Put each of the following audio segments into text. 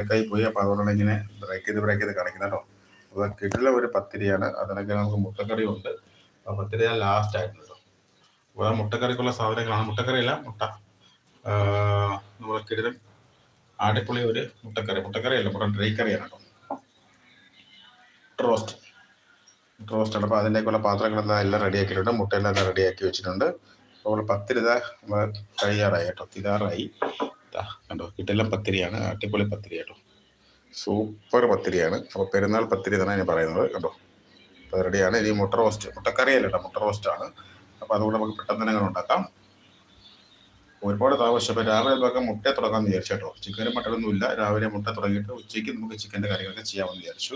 ബ്രേക്കായി പോയി. അപ്പോൾ അതുകൊണ്ടാണ് ഇങ്ങനെ ബ്രേക്ക് ചെയ്ത് ബ്രേക്ക് ചെയ്ത് കാണിക്കുന്നത് കേട്ടോ. അപ്പോൾ കിട്ടില്ല ഒരു പത്തിരിയാണ്. അതിനൊക്കെ നമുക്ക് മുട്ടക്കറി ഉണ്ട്. ആ പത്തിരി ഞാൻ ലാസ്റ്റ് ആയിട്ടുണ്ട് കേട്ടോ. അപ്പോൾ ആ മുട്ടക്കറിക്കുള്ള സാധനങ്ങളാണ് മുട്ടക്കറിയല്ല മുട്ട. നമ്മൾ കിടിലും ആടിപ്പുള്ളി ഒരു മുട്ടക്കറി. മുട്ടക്കറി അല്ല മുട്ട ഡ്രൈ കറിയാണ് കേട്ടോ. റോസ്റ്റ് റോസ്റ്റ് ആണ്. അപ്പോൾ അതിന്റെയൊക്കെയുള്ള പാത്രങ്ങളെല്ലാം എല്ലാം റെഡിയാക്കിയിട്ടുണ്ട് മുട്ടയെല്ലാം റെഡിയാക്കി വെച്ചിട്ടുണ്ട്. അപ്പോൾ പത്തിരി ഇതാ നമ്മൾ കഴിയാറായി കേട്ടോ. തിരാറായി. കണ്ടോ? കിട്ടെല്ലാം പത്തിരിയാണ് അടിപൊളി പത്തിരി കേട്ടോ. സൂപ്പർ പത്തിരിയാണ്. അപ്പോൾ പെരുന്നാൾ പത്തിരി എന്നാണ് ഞാൻ പറയുന്നത് കണ്ടോ? റെഡിയാണ് ഇനി മുട്ട റോസ്റ്റ് മുട്ടക്കറിയല്ല കേട്ടോ മുട്ട റോസ്റ്റാണ് അപ്പോൾ അതുകൊണ്ട് നമുക്ക് പെട്ടെന്ന് തന്നെ ഉണ്ടാക്കാം. ഒരുപാട് താമസിച്ചപ്പോൾ രാവിലെ നമുക്ക് മുട്ട തുടങ്ങാമെന്ന് വിചാരിച്ചു കേട്ടോ. ചിക്കനും മട്ടനൊന്നും ഇല്ല. രാവിലെ മുട്ട തുടങ്ങിയിട്ട് ഉച്ചയ്ക്ക് നമുക്ക് ചിക്കന്റെ കാര്യങ്ങളൊക്കെ ചെയ്യാമെന്ന് വിചാരിച്ചു.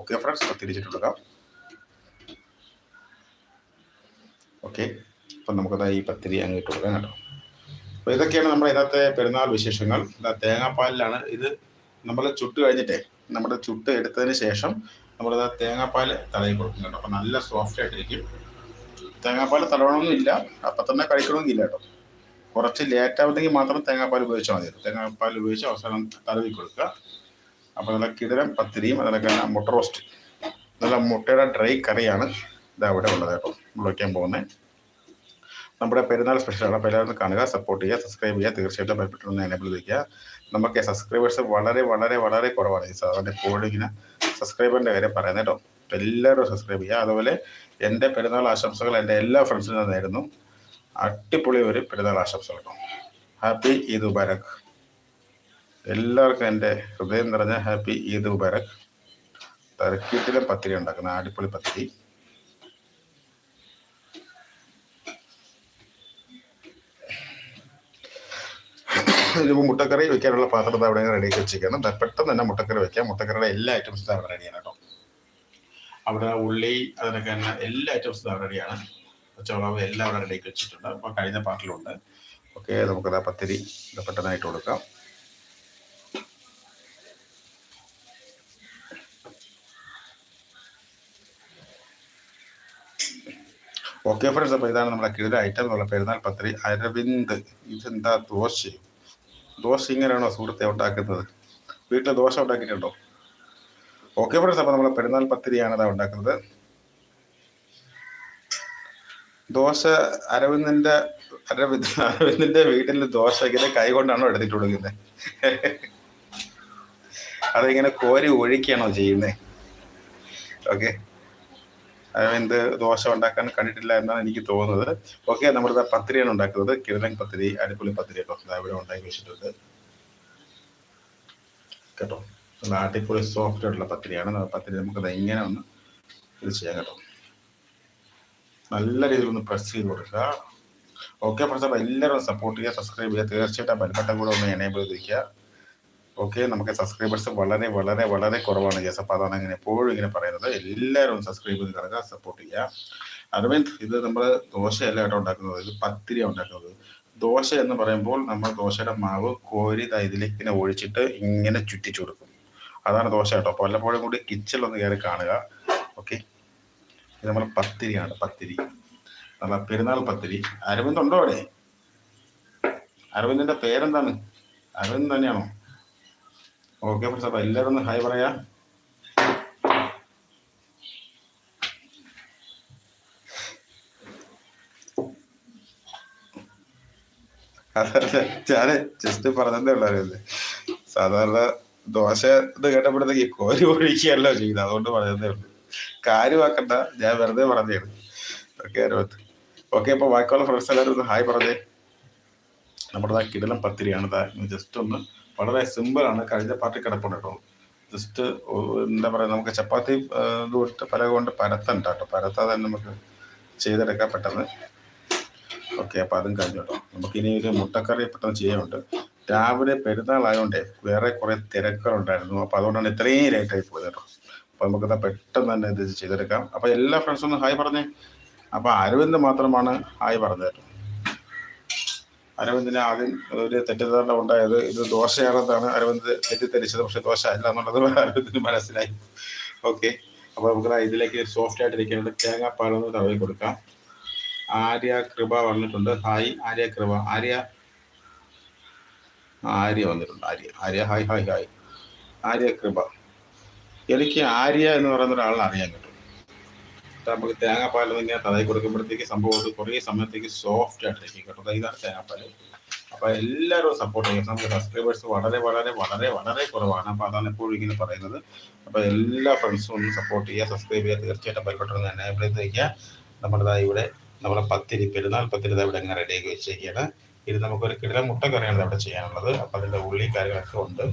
ഓക്കെ ഫ്രണ്ട്സ് തിരിച്ചിട്ടെടുക്കാം ഓക്കെ അപ്പം നമുക്കതായി ഈ പത്തിരി അങ്ങ് ഇട്ട് കൊടുക്കാം കേട്ടോ. അപ്പോൾ ഇതൊക്കെയാണ് നമ്മുടെ ഇന്നത്തെ പെരുന്നാൾ വിശേഷങ്ങൾ. തേങ്ങാപ്പാലിലാണ്. ഇത് നമ്മൾ ചുട്ട് കഴിഞ്ഞിട്ടേ നമ്മുടെ ചുട്ട് എടുത്തതിന് ശേഷം നമ്മളിത് തേങ്ങാപ്പാൽ തടയി കൊടുക്കുന്നുണ്ട്. കേട്ടോ അപ്പം നല്ല സോഫ്റ്റ് ആയിട്ടിരിക്കും. തേങ്ങാപ്പാൽ തടവണമെന്നില്ല. അപ്പൊ തന്നെ കഴിക്കണമെന്നില്ല കേട്ടോ. കുറച്ച് ലേറ്റ് ആവുന്നെങ്കിൽ മാത്രം തേങ്ങാപ്പാൽ ഉപയോഗിച്ചാൽ മതി തേങ്ങാപ്പാൽ ഉപയോഗിച്ച് അവസാനം തടവി കൊടുക്കുക. അപ്പോൾ നല്ല കിടരം പത്തിരിയും അതൊക്കെ മുട്ട റോസ്റ്റ് നല്ല മുട്ടയുടെ ഡ്രൈ കറിയാണ് ഇത് അവിടെ ഉള്ളത് കേട്ടോ. നമ്മൾ വയ്ക്കാൻ പോകുന്നത്. നമ്മുടെ പെരുന്നാൾ സ്പെഷ്യലാണ് അപ്പോൾ എല്ലാവരും കാണുക സപ്പോർട്ട് ചെയ്യുക സബ്സ്ക്രൈബ് ചെയ്യുക. തീർച്ചയായിട്ടും ബെൽബട്ടൺ എനേബിൾ ചെയ്യുക നമുക്ക് സബ്സ്ക്രൈബേഴ്സ് വളരെ വളരെ വളരെ കുറവാണ് ഈ സാറിന്റെ എപ്പോഴും സബ്സ്ക്രൈബറിന്റെ കാര്യം പറയുന്നത് കേട്ടോ. എല്ലാവരും സബ്സ്ക്രൈബ് ചെയ്യുക. അതുപോലെ എന്റെ പെരുന്നാൾ ആശംസകൾ എന്റെ എല്ലാ ഫ്രണ്ട്സിനും തന്നായിരുന്നു അടിപൊളി ഒരു പെരുന്നാൾ ആശംസകൾ കേട്ടോ. ഹാപ്പി ഈദ് മുബാരക്. എല്ലാവർക്കും എന്റെ ഹൃദയം നിറഞ്ഞ ഹാപ്പി ഈദ് മുബാരക്. തർക്കീട്ടിലെ പത്തിരി ഉണ്ടാക്കുന്ന അടിപൊളി പത്തിരി. ഇതിപ്പോൾ മുട്ടക്കറി വെക്കാനുള്ള പാത്രം അവിടെ റെഡിയാക്കി വെച്ചിരിക്കണം ദാ പെട്ടെന്ന് തന്നെ മുട്ടക്കറി വെക്കാം. മുട്ടക്കറിയുടെ എല്ലാ ഐറ്റംസും അവിടെ റെഡിയാണ് കേട്ടോ. അവിടെ ഉള്ളി അതിനൊക്കെ തന്നെ എല്ലാ ഐറ്റംസും അവിടെ റെഡിയാണ് പച്ചവളവ് എല്ലാം അവിടെ റെഡിയാക്കി വെച്ചിട്ടുണ്ട്. അപ്പോൾ കഴിഞ്ഞ പാട്ടിലുണ്ട് ഓക്കെ നമുക്കത് ആ പത്തിരി പെട്ടെന്നായിട്ട് കൊടുക്കാം. ഓക്കെ ഫ്രണ്ട്സ് അപ്പോൾ ഇതാണ് നമ്മുടെ കിഴില ഐറ്റം എന്നുള്ള പെരുന്നാൾ പത്രി അരവിന്ദ്. ഇതെന്താ ദോശയും? ദോശ ഇങ്ങനെയാണോ സുഹൃത്തെ ഉണ്ടാക്കുന്നത്? വീട്ടിൽ ദോശ ഉണ്ടാക്കിയിട്ടുണ്ടോ? ഓക്കെ ഫ്രണ്ട്സ് അപ്പോൾ നമ്മൾ പെരുന്നാൾ പത്തിരിയാണ് അതാ ഉണ്ടാക്കുന്നത്. ദോശ അരവിന്ദന്റെ അരവിന്ദ് അരവിന്ദന്റെ വീട്ടിൽ ദോശ ഇങ്ങനെ കൈ കൊണ്ടാണോ എടുത്തിട്ട് കൊടുക്കുന്നത് അതിങ്ങനെ കോരി ഒഴിക്കുകയാണോ ചെയ്യുന്നത് ഓക്കെ അരവിന്ദ് ദോശ ഉണ്ടാക്കാൻ കണ്ടിട്ടില്ല എന്നാണ് എനിക്ക് തോന്നുന്നത്. ഓക്കെ നമ്മുടെ പത്തിരിയാണ് ഉണ്ടാക്കുന്നത്. കിഴലൻ പത്രി അടിപൊളി പത്തിരി കേട്ടോ. ഇവിടെ ഉണ്ടാക്കി വെച്ചിട്ടുണ്ട്. കേട്ടോ? നല്ല അടിപൊളി സോഫ്റ്റ് ആയിട്ടുള്ള പത്തിരിയാണ്. പത്രി പത്തിരി നമുക്കത് എങ്ങനെ ഒന്ന് ഇത് ചെയ്യാം കേട്ടോ. നല്ല രീതിയിൽ ഒന്ന് പ്രസ് ചെയ്ത് കൊടുക്കുക. ഓക്കെ ഫ്രണ്ട്സ് അപ്പോൾ എല്ലാവരും സപ്പോർട്ട് ചെയ്യുക സബ്സ്ക്രൈബ് ചെയ്യുക. തീർച്ചയായിട്ടും ആ ബെൽബട്ടൺ കൂടെ ഒന്ന് എനേബിൾ ചെയ്തിരിക്കുക ഓക്കെ നമുക്ക് സബ്സ്ക്രൈബേഴ്സ് വളരെ വളരെ വളരെ കുറവാണ്. ജസ് അപ്പോൾ അതാണ് ഇങ്ങനെ എപ്പോഴും ഇങ്ങനെ പറയുന്നത്. എല്ലാവരും സബ്സ്ക്രൈബ് ചെയ്ത് കിടക്കുക സപ്പോർട്ട് ചെയ്യുക. അരവിന്ദ് ഇത് നമ്മൾ ദോശയല്ല കേട്ടോ ഉണ്ടാക്കുന്നത്. ഇത് പത്തിരിയാണ് ഉണ്ടാക്കുന്നത്. ദോശ എന്ന് പറയുമ്പോൾ നമ്മൾ ദോശയുടെ മാവ് കോരി ഇതിലേക്ക് ഇങ്ങനെ ഒഴിച്ചിട്ട് ഇങ്ങനെ ചുറ്റിച്ചു കൊടുക്കും. അതാണ് ദോശ കേട്ടോ. അപ്പോൾ വല്ലപ്പോഴും കൂടി ഒന്ന് കയറി കാണുക. ഓക്കെ. ഇത് നമ്മൾ പത്തിരിയാണ് പത്തിരി. നമ്മളെ പെരുന്നാൾ പത്തിരി. അരവിന്ദ് ഉണ്ടോ അവിടെ? അരവിന്ദിന്റെ പേരെന്താണ്? അരവിന്ദ് തന്നെയാണോ? ഓക്കെ ഫ്രണ്ട്സ് അപ്പോൾ എല്ലാവരും ഒന്ന് ഹായ് പറയാ. അതല്ല ജസ്റ്റ് പറഞ്ഞതേ ഉള്ളൂ സാധാരണ ദോശ ഇത് കേട്ടപ്പോഴത്തേക്ക് കോരി ഒഴിക്കുകയല്ലോ ചെയ്യുന്നത് അതുകൊണ്ട് പറഞ്ഞതേ ഉള്ളൂ. കാര്യമാക്കണ്ട ഞാൻ വെറുതെ പറഞ്ഞതാണ്. ഓക്കെ അരവത്ത് ഓക്കെ അപ്പോൾ ബാക്കിയുള്ള ഫ്രണ്ട്സ് എല്ലാവരും ഒന്ന് ഹായ് പറഞ്ഞേ. നമ്മുടെ കിടലം പത്തിരിയാണ് ജസ്റ്റ് ഒന്ന് വളരെ സിമ്പിളാണ് കഴിഞ്ഞ പാർട്ടി കിടപ്പുണ്ട് ജസ്റ്റ് എന്താ പറയുക നമുക്ക് ചപ്പാത്തി ആ, ഇത് കൊണ്ട് പല കൊണ്ട് പരത്തണ്ട കേട്ടോ. പരത്താതെ തന്നെ നമുക്ക് ചെയ്തെടുക്കാൻ പെട്ടെന്ന്. ഓക്കെ അപ്പോൾ അതും കഴിഞ്ഞു കേട്ടോ. നമുക്കിനി ഒരു മുട്ടക്കറി പെട്ടെന്ന് ചെയ്യാനുണ്ട്. രാവിലെ പെരുന്നാളായതുകൊണ്ടേ വേറെ കുറേ തിരക്കുകളുണ്ടായിരുന്നു അപ്പോൾ അതുകൊണ്ടാണ് ഇത്രയും ലേറ്റായി പോയത് കേട്ടോ. അപ്പോൾ നമുക്കത് പെട്ടെന്ന് തന്നെ ഇത് ചെയ്തെടുക്കാം. അപ്പോൾ എല്ലാ ഫ്രണ്ട്സും ഒന്ന് ഹായ് പറഞ്ഞേ. അപ്പോൾ അരവിന്ദ് മാത്രമാണ് ഹായ് പറഞ്ഞത് കേട്ടോ. അരവിന്ദിന് ആദ്യം ഒരു തെറ്റിദ്ധാരണ ഉണ്ടായത് ഇത് ദോശയാണെന്നാണ് അരവിന്ദ് തെറ്റിദ്ധരിച്ചത് പക്ഷെ ദോശ അല്ല എന്നുള്ളത് അരവിന്ദിന് മനസ്സിലായി. ഓക്കെ അപ്പോൾ നമുക്ക് ഇതിലേക്ക് സോഫ്റ്റ് ആയിട്ടിരിക്കുന്നത് തേങ്ങാപ്പാലൊന്ന് തടവി കൊടുക്കാം. ആര്യ കൃപ വന്നിട്ടുണ്ട്. ഹായ് ആര്യ കൃപ. ആര്യ? ആര്യ വന്നിട്ടുണ്ട്. Arya Arya hi hi hi Arya Kripa. എനിക്ക് ആര്യ എന്ന് പറയുന്ന ഒരാളിനെ അറിയാൻ നമുക്ക് തേങ്ങാപ്പാൽ ഇങ്ങനെ തലയിൽ കൊടുക്കുമ്പോഴത്തേക്ക് സംഭവം അത് കുറേ സമയത്തേക്ക് സോഫ്റ്റ് ആയിട്ടിരിക്കും കേട്ടോ. ഇതാണ് തേങ്ങാപ്പാൽ. അപ്പൊ എല്ലാവരും സപ്പോർട്ട് ചെയ്യും നമുക്ക് സബ്സ്ക്രൈബേഴ്സ് വളരെ വളരെ വളരെ വളരെ കുറവാണ്. അപ്പൊ അതാണ് എപ്പോഴും ഇങ്ങനെ പറയുന്നത്. അപ്പൊ എല്ലാ ഫ്രണ്ട്സും ഒന്ന് സപ്പോർട്ട് ചെയ്യുക സബ്സ്ക്രൈബ് ചെയ്യുക. തീർച്ചയായിട്ടും ബെൽബട്ടൺ തന്നെ ഇവിടെ വയ്ക്കുക നമ്മുടെ ഇവിടെ നമ്മുടെ പത്തിരി പെരുന്നാൾ പത്തിരി ഇവിടെ ഇങ്ങനെ റെഡിയാക്കി വെച്ചേക്കാണ്. ഇത് നമുക്കൊരു കിടല മുട്ട കറിയാണ് അവിടെ ചെയ്യാനുള്ളത്. അപ്പൊ അതിന്റെ ഉള്ളി കാര്യങ്ങളൊക്കെ ഉണ്ട്.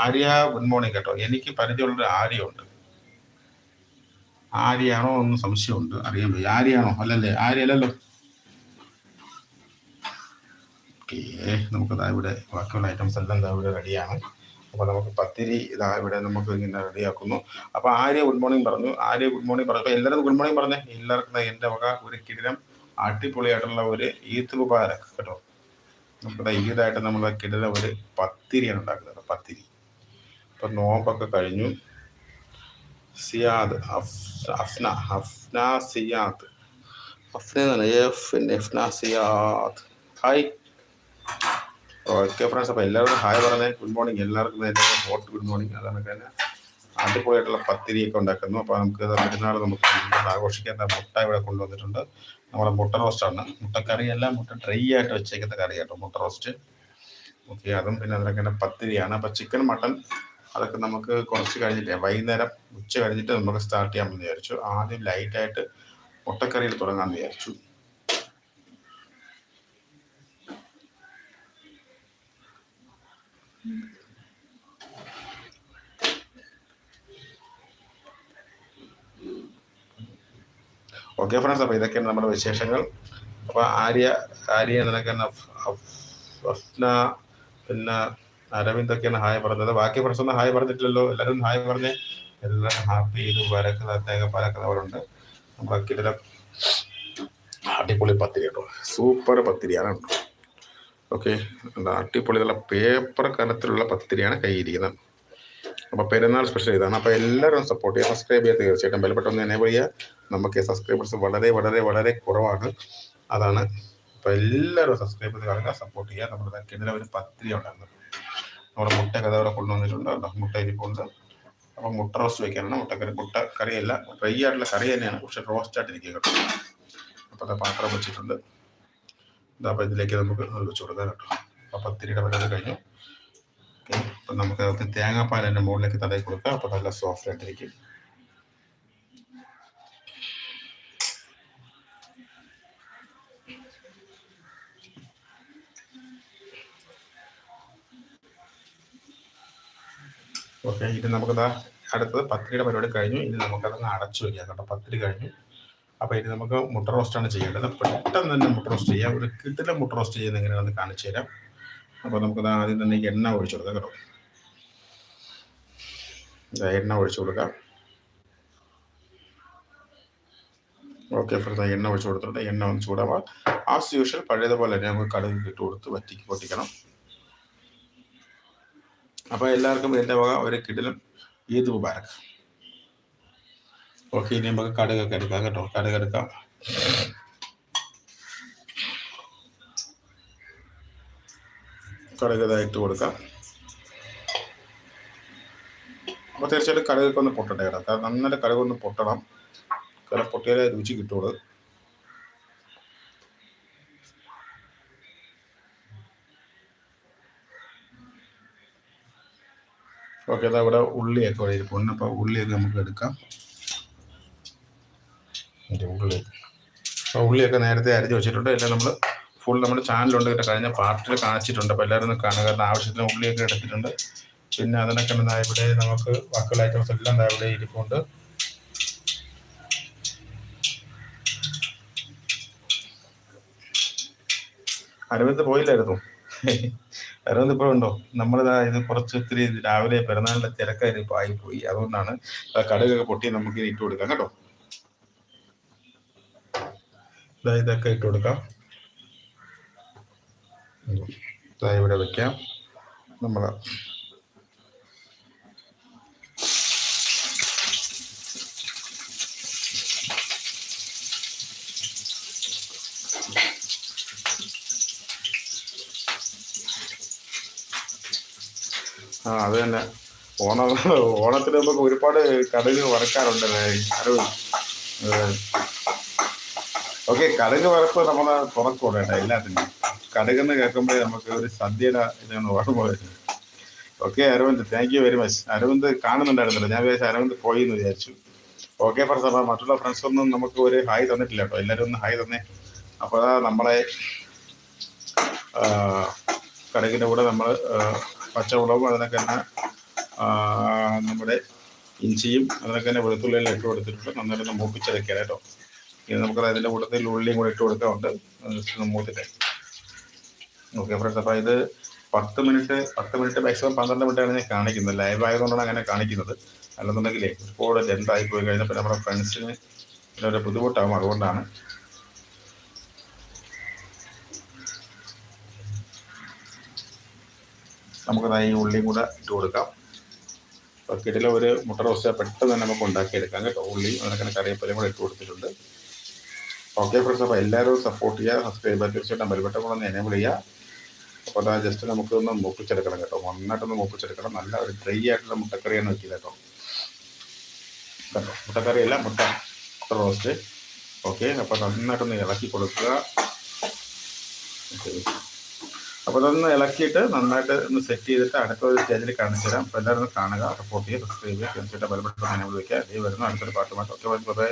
ആര്യ ഗുഡ് മോർണിംഗ് കേട്ടോ. എനിക്ക് പരിചയമുള്ളൊരു ആര്യ ഉണ്ട് ആര്യാണോ എന്ന് സംശയമുണ്ട്. അറിയാൻ പോയി ആര്യാണോ അല്ലല്ലേ? ആര്യല്ലോ നമുക്ക് ഇതാ ഇവിടെ ബാക്കിയുള്ള ഐറ്റംസ് എല്ലാം ഇതാ ഇവിടെ റെഡിയാണ് അപ്പോൾ നമുക്ക് പത്തിരി ഇതാ ഇവിടെ നമുക്ക് ഇങ്ങനെ റെഡിയാക്കുന്നു അപ്പോൾ ആര്യ ഗുഡ് മോർണിംഗ് പറഞ്ഞു. ആര്യ ഗുഡ് മോർണിംഗ് പറഞ്ഞു. എല്ലാവരും ഗുഡ് മോർണിംഗ് പറഞ്ഞേ. എല്ലാവർക്കും എന്റെ വക ഒരു കിടിലം അടിപൊളിയായിട്ടുള്ള ഒരു ഈത്ത് മുബാരക് കേട്ടോ. നമുക്കിതാ ഈദായിട്ട് നമ്മൾ കിടിലം ഒരു പത്തിരിയാണ് ഉണ്ടാക്കുന്നത്. പത്തിരി. ഇപ്പൊ നോമ്പൊക്കെ കഴിഞ്ഞു. സിയാദ് അഫ്- Afna Afna Siyad. F Siyad. Hi okay friends അപ്പോൾ ഹായ് പറഞ്ഞേ. ഗുഡ് മോർണിംഗ് എല്ലാവർക്കും ഹോട്ട് ഗുഡ് മോർണിംഗ് അതാണ് തന്നെ അടിപൊളിയായിട്ടുള്ള പത്തിരിയൊക്കെ ഉണ്ടാക്കുന്നു. അപ്പോൾ നമുക്ക് പെരുന്നാൾ നമുക്ക് ആഘോഷിക്കാൻ മുട്ട ഇവിടെ കൊണ്ടുവന്നിട്ടുണ്ട്. നമ്മുടെ മുട്ട റോസ്റ്റാണ് മുട്ടക്കറി എല്ലാം മുട്ട ഡ്രൈ ആയിട്ട് വെച്ചേക്കുന്ന കറി കേട്ടോ മുട്ട റോസ്റ്റ് ഓക്കെ അതും പിന്നെ അതിനൊക്കെ പത്തിരിയാണ്. അപ്പോൾ ചിക്കൻ മട്ടൺ അതൊക്കെ നമുക്ക് കുറച്ച് കഴിഞ്ഞിട്ട് വൈകുന്നേരം ഉച്ച കഴിഞ്ഞിട്ട് നമുക്ക് സ്റ്റാർട്ട് ചെയ്യാമെന്ന് വിചാരിച്ചു. ആദ്യം ലൈറ്റായിട്ട് മുട്ടക്കറിയിൽ തുടങ്ങാമെന്ന് വിചാരിച്ചു. ഓക്കെ ഫ്രണ്ട്സ് അപ്പോൾ ഇതൊക്കെയാണ് നമ്മുടെ വിശേഷങ്ങൾ. അപ്പോൾ ആര്യ ആര്യ എന്നൊക്കെ പിന്നെ അരവിന്ദൊക്കെയാണ് ഹായ് പറഞ്ഞത്. ബാക്കി പ്രശ്നം ഹായ് പറഞ്ഞിട്ടില്ലല്ലോ. എല്ലാവരും ഹായ് പറഞ്ഞ്. എല്ലാം ഹാപ്പി ചെയ്ത്. വരക്കുന്ന തേങ്ങ പരക്കുന്നവരുണ്ട് ബാക്കി അടിപൊളി പത്തിരി കേട്ടോ. സൂപ്പർ പത്തിരിയാണ് കേട്ടോ. ഓക്കെ അടിപൊളി നല്ല പേപ്പർ കനത്തിലുള്ള പത്തിരിയാണ് കയ്യിരിക്കുന്നത് അപ്പോൾ പെരുന്നാൾ സ്പെഷ്യൽ ഇതാണ്. അപ്പോൾ എല്ലാവരും സപ്പോർട്ട് ചെയ്യുക. സബ്സ്ക്രൈബ് ചെയ്യുക തീർച്ചയായിട്ടും. ബെൽബട്ടൺ എനേബിൾ ചെയ്യുക. നമുക്ക് സബ്സ്ക്രൈബേഴ്സ് വളരെ വളരെ വളരെ കുറവാണ്. അതാണ്. അപ്പോൾ എല്ലാവരും സബ്സ്ക്രൈബ് ചെയ്ത് കാണുക. സപ്പോർട്ട് ചെയ്യുക. നമ്മുടെ കിണല ഒരു പത്തിരി ഉണ്ടായിരുന്നു നമ്മുടെ മുട്ട കഥ അവിടെ കൊണ്ടുവന്നിട്ടുണ്ട്. കേട്ടോ മുട്ട ഇരിപ്പുണ്ട്. അപ്പോൾ മുട്ട റോസ്റ്റ് വയ്ക്കാനാണ് മുട്ടക്കറി. മുട്ട കറിയല്ല ഡ്രൈ ആയിട്ടുള്ള കറി തന്നെയാണ്. പക്ഷെ റോസ്റ്റ് ആയിട്ടിരിക്കുക കേട്ടോ. അപ്പോൾ പാത്രം വെച്ചിട്ടുണ്ട്. അപ്പോൾ ഇതിലേക്ക് നമുക്ക് വെച്ച് കൊടുക്കാം കേട്ടോ. അപ്പോൾ പത്തിരിയുടെ പരിപാടി കഴിഞ്ഞു. അപ്പം നമുക്ക് തേങ്ങാപ്പാൽ അതിന്റെ മുകളിലേക്ക് തടയി കൊടുക്കാം. അപ്പോൾ നല്ല സോഫ്റ്റ് ആയിട്ടിരിക്കും. ഓക്കെ ഇത് നമുക്കിതാ അടുത്തത് പത്തിരിയുടെ പരിപാടി കഴിഞ്ഞു. ഇനി നമുക്കതങ്ങ് അടച്ചു വയ്ക്കാം കേട്ടോ. പത്തിരി കഴിഞ്ഞു. അപ്പോൾ ഇനി നമുക്ക് മുട്ട റോസ്റ്റാണ് ചെയ്യേണ്ടത്. പെട്ടെന്ന് തന്നെ മുട്ട റോസ്റ്റ് ചെയ്യാം. ഒരു കിട്ടിലെ മുട്ട റോസ്റ്റ് ചെയ്യുന്ന എങ്ങനെയാണെന്ന് കാണിച്ചു തരാം. അപ്പോൾ നമുക്കത് ആദ്യം തന്നെ എണ്ണ ഒഴിച്ചു കൊടുക്കാം കേട്ടോ. എണ്ണ ഒഴിച്ചു കൊടുക്കാം. ഓക്കെ ഫ്രണ്ട്സ് എണ്ണ ഒഴിച്ചു കൊടുത്തിട്ടുണ്ട്. എണ്ണ ഒന്ന് ചൂടാവാം ആസ് യൂഷ്വൽ പഴയതുപോലെ തന്നെ നമുക്ക് കടുക് ഇട്ട് കൊടുത്ത് വറ്റിക്ക് പൊട്ടിക്കണം. അപ്പോൾ എല്ലാവർക്കും എന്റെ വക ഒരു കിടിലും ഈദ് മുബാരക്. ഓക്കെ ഇനി നമുക്ക് കടുകൊക്കെ എടുക്കാം കേട്ടോ. കടുക് എടുക്കാം. കടുക് ഇതായിട്ട് കൊടുക്കാം. അപ്പോൾ തീർച്ചയായിട്ടും കടുകൊക്കെ ഒന്ന് പൊട്ടട്ടെ കേട്ടോ. കാരണം നന്നായിട്ട് കടുകൊന്ന് പൊട്ടണം. കാരണം പൊട്ടിയാലേ രുചി കിട്ടുള്ളൂ. ഓക്കെ അതാ ഇവിടെ ഉള്ളിയൊക്കെ അവിടെ ഇരിപ്പുണ്ട്. അപ്പോൾ ഉള്ളിയൊക്കെ നമുക്ക് എടുക്കാം. ഉള്ളി. അപ്പോൾ ഉള്ളിയൊക്കെ നേരത്തെ അരിഞ്ഞ് വെച്ചിട്ടുണ്ട്. എല്ലാം നമ്മൾ ഫുൾ നമ്മുടെ ചാനലുണ്ട് കേട്ടോ. കഴിഞ്ഞ പാർട്ടിൽ കാണിച്ചിട്ടുണ്ട്. അപ്പോൾ എല്ലാവരും കാണുക. കാരണം ആവശ്യത്തിന് ഉള്ളിയൊക്കെ എടുത്തിട്ടുണ്ട്. പിന്നെ അതിനൊക്കെ ഇവിടെ നമുക്ക് ബാക്കിയുള്ള ഐറ്റംസ് എല്ലാം ഇവിടെ ഇരിപ്പുണ്ട്. അരവിന്ദ് പോയില്ലായിരുന്നു? ഇപ്പോൾ ഉണ്ടോ? നമ്മളിതാ ഇത് കുറച്ച് ഒത്തിരി രാവിലെ പിറന്നാളിന്റെ തിരക്കായി ഇപ്പോൾ ആയിപ്പോയി. അതുകൊണ്ടാണ് കടകൊക്കെ പൊട്ടി നമുക്ക് ഇട്ട് കൊടുക്കാം. കേട്ടോ? ഇതാ ഇതൊക്കെ ഇട്ട് കൊടുക്കാം. ഇവിടെ വെക്കാം. നമ്മൾ ആ അത് തന്നെ. ഓണം ഓണത്തിന് നമുക്ക് ഒരുപാട് കടുക് വറക്കാറുണ്ടല്ലേ ഓക്കെ കടുക് വറപ്പ് നമ്മളെ തുറക്കൂടെ കേട്ടോ എല്ലാത്തിനും. കടുകെന്ന് കേൾക്കുമ്പോഴേ നമുക്ക് ഒരു സദ്യയുടെ ഇതാണ് ഓർമ്മ വരുന്നത്. Okay Aravind thank you very much Aravind കാണുന്നുണ്ടായിരുന്നില്ല ഞാൻ വിചാരിച്ചു അരവിന്ദ് പോയി എന്ന് വിചാരിച്ചു. ഓക്കെ ഫ്രണ്ട്സ് അപ്പം മറ്റുള്ള ഫ്രണ്ട്സ് ഒന്നും നമുക്ക് ഒരു ഹായ് തന്നിട്ടില്ല കേട്ടോ എല്ലാവരും ഒന്ന് ഹായ് തന്നേ. അപ്പോൾ നമ്മളെ കടുകിന്റെ കൂടെ നമ്മൾ പച്ചമുളകും അതിനൊക്കെ തന്നെ നമ്മുടെ ഇഞ്ചിയും അതിനൊക്കെ തന്നെ വെളുത്തുള്ളിയെല്ലാം ഇട്ട് കൊടുത്തിട്ടുണ്ട്. നന്നായിട്ട് മൂപ്പിച്ചതൊക്കെയാണ് കേട്ടോ. ഇനി നമുക്ക് അതിന്റെ കൂട്ടത്തിൽ ഉള്ളിയും കൂടെ ഇട്ട് കൊടുക്കാറുണ്ട് മൂത്തിട്ട്. ഓക്കെ ഫ്രണ്ട്സ് അപ്പോൾ ഇത് പത്ത് മിനിറ്റ് പത്ത് മിനിറ്റ് മാക്സിമം പന്ത്രണ്ട് മിനിറ്റാണ് ഞാൻ കാണിക്കുന്നത്. ലൈവ് ആയതുകൊണ്ടാണ് അങ്ങനെ കാണിക്കുന്നത്. അല്ലെന്നുണ്ടെങ്കിലേ ഒരുപാട് ലെന്തായി പോയി കഴിഞ്ഞപ്പോൾ നമ്മുടെ ഫ്രണ്ട്സിന് ഒരു ബുദ്ധിമുട്ടാകും അതുകൊണ്ടാണ് നമുക്കത് ഈ ഉള്ളിയും കൂടെ ഇട്ട് കൊടുക്കാം. ബക്കറ്റിൽ ഒരു മുട്ട റോസ്റ്റ് പെട്ടെന്ന് തന്നെ നമുക്ക് ഉണ്ടാക്കിയെടുക്കാം കേട്ടോ. ഉള്ളി അതിനൊക്കെ കറിവേപ്പിലയും കൂടെ ഇട്ട് കൊടുത്തിട്ടുണ്ട്. ഓക്കെ ഫ്രണ്ട്സ് അപ്പോൾ എല്ലാവരും സപ്പോർട്ട് ചെയ്യുക സബ്സ്ക്രൈബ് ചെയ്യുക. തീർച്ചയായിട്ടും ബെൽബട്ടൺ കൂടെ ഒന്ന് എനേബിൾ ചെയ്യുക. അപ്പോൾ അതാ ജസ്റ്റ് നമുക്ക് ഒന്ന് മൂപ്പിച്ചെടുക്കണം കേട്ടോ. നന്നായിട്ടൊന്ന് മൂപ്പിച്ചെടുക്കണം. നല്ല ഒരു ഡ്രൈ ആയിട്ടുള്ള മുട്ടക്കറിയാണ് വെക്കിയത് കേട്ടോ. കേട്ടോ മുട്ടക്കറിയല്ല മുട്ട മുട്ട റോസ്റ്റ് ഓക്കെ അപ്പോൾ നന്നായിട്ടൊന്ന് ഇളക്കി കൊടുക്കുക. ഓക്കെ അപ്പോൾ അതൊന്ന് ഇളക്കിയിട്ട് നന്നായിട്ട് ഒന്ന് സെറ്റ് ചെയ്തിട്ട് അടുത്ത ഒരു സ്റ്റേജിൽ കാണിച്ചു തരാം. അപ്പോൾ എല്ലാവരും കാണുക റിപ്പോർട്ട് ചെയ്യുക സബ്സ്ക്രൈബ് ചെയ്യുക തീർച്ചയായിട്ടും ബെൽബട്ടൺ എനേബിൾ വയ്ക്കുക അതേ വരുന്ന അടുത്തൊരു പാട്ടുമായിട്ട് ഓക്കെ ബൈ